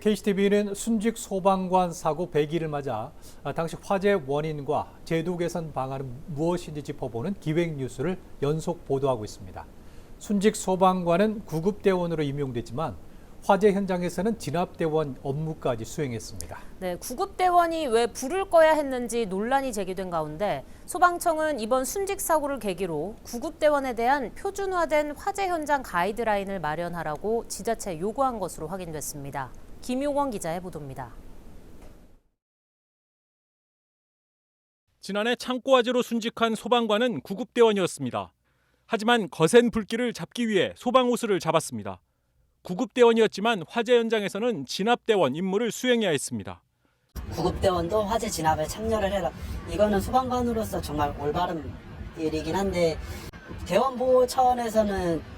KCTV는 순직 소방관 사고 100일을 맞아 당시 화재 원인과 제도 개선 방안은 무엇인지 짚어보는 기획 뉴스를 연속 보도하고 있습니다. 순직 소방관은 구급대원으로 임용됐지만 화재 현장에서는 진압대원 업무까지 수행했습니다. 네, 구급대원이 왜 불을 꺼야 했는지 논란이 제기된 가운데 소방청은 이번 순직 사고를 계기로 구급대원에 대한 표준화된 화재 현장 가이드라인을 마련하라고 지자체 요구한 것으로 확인됐습니다. 김용원 기자의 보도입니다. 지난해 창고 화재로 순직한 소방관은 구급대원이었습니다. 하지만 거센 불길을 잡기 위해 소방호스를 잡았습니다. 구급대원이었지만 화재 현장에서는 진압대원 임무를 수행해야 했습니다. 구급대원도 화재 진압에 참여를 해라. 이거는 소방관으로서 정말 올바른 일이긴 한데 대원 보호 차원에서는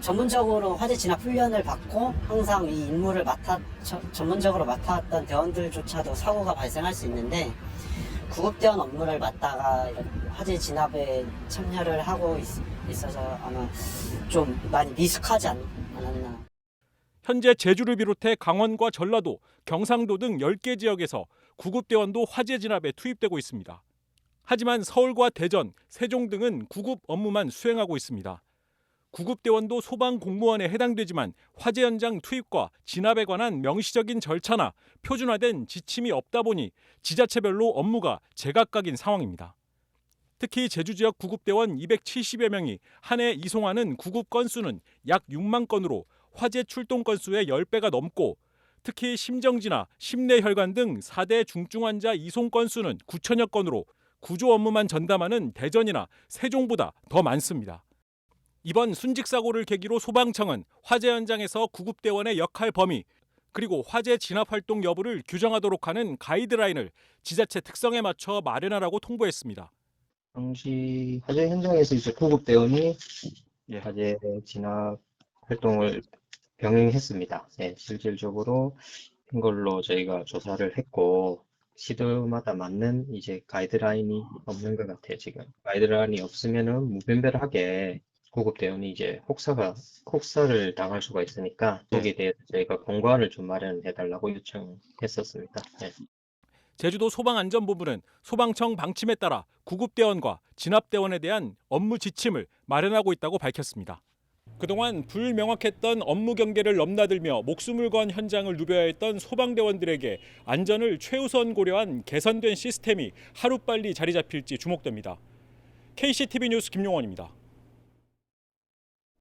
전문적으로 화재 진압 훈련을 받고 항상 이 임무를 맡아 저- 전문적으로 맡아왔던 대원들조차도 사고가 발생할 수 있는데 구급대원 업무를 맡다가 화재 진압에 참여를 하고 있, 있어서 아마 좀 많이 미숙하지 않, 않았나. 현재 제주를 비롯해 강원과 전라도, 경상도 등 10개 지역에서 구급대원도 화재 진압에 투입되고 있습니다. 하지만 서울과 대전, 세종 등은 구급 업무만 수행하고 있습니다. 구급대원도 소방 공무원에 해당되지만 화재 현장 투입과 진압에 관한 명시적인 절차나 표준화된 지침이 없다 보니 지자체별로 업무가 제각각인 상황입니다. 특히 제주 지역 구급대원 270여 명이 한 해 이송하는 구급 건수는 약 6만 건으로 화재 출동 건수의 10배가 넘고 특히 심정지나 심내혈관 등 4대 중증 환자 이송 건수는 9천여 건으로 구조 업무만 전담하는 대전이나 세종보다 더 많습니다. 이번 순직 사고를 계기로 소방청은 화재 현장에서 구급대원의 역할 범위 그리고 화재 진압 활동 여부를 규정하도록 하는 가이드라인을 지자체 특성에 맞춰 마련하라고 통보했습니다. 당시 화재 현장에서 이제 구급대원이 예. 화재 진압 활동을 병행했습니다. 네, 실질적으로 한 걸로 저희가 조사를 했고 시도마다 맞는 이제 가이드라인이 없는 것 같아요, 지금. 가이드라인이 없으면은 무분별하게 구급대원이 이제 혹사가 혹사를 당할 수가 있으니까 거기에 대해서 저희가 공관을 좀 마련해 달라고 요청했었습니다. 네. 제주도 소방안전본부는 소방청 방침에 따라 구급대원과 진압대원에 대한 업무 지침을 마련하고 있다고 밝혔습니다. 그동안 불명확했던 업무 경계를 넘나들며 목숨을 건 현장을 누벼야 했던 소방대원들에게 안전을 최우선 고려한 개선된 시스템이 하루빨리 자리 잡힐지 주목됩니다. KCTV 뉴스 김용원입니다.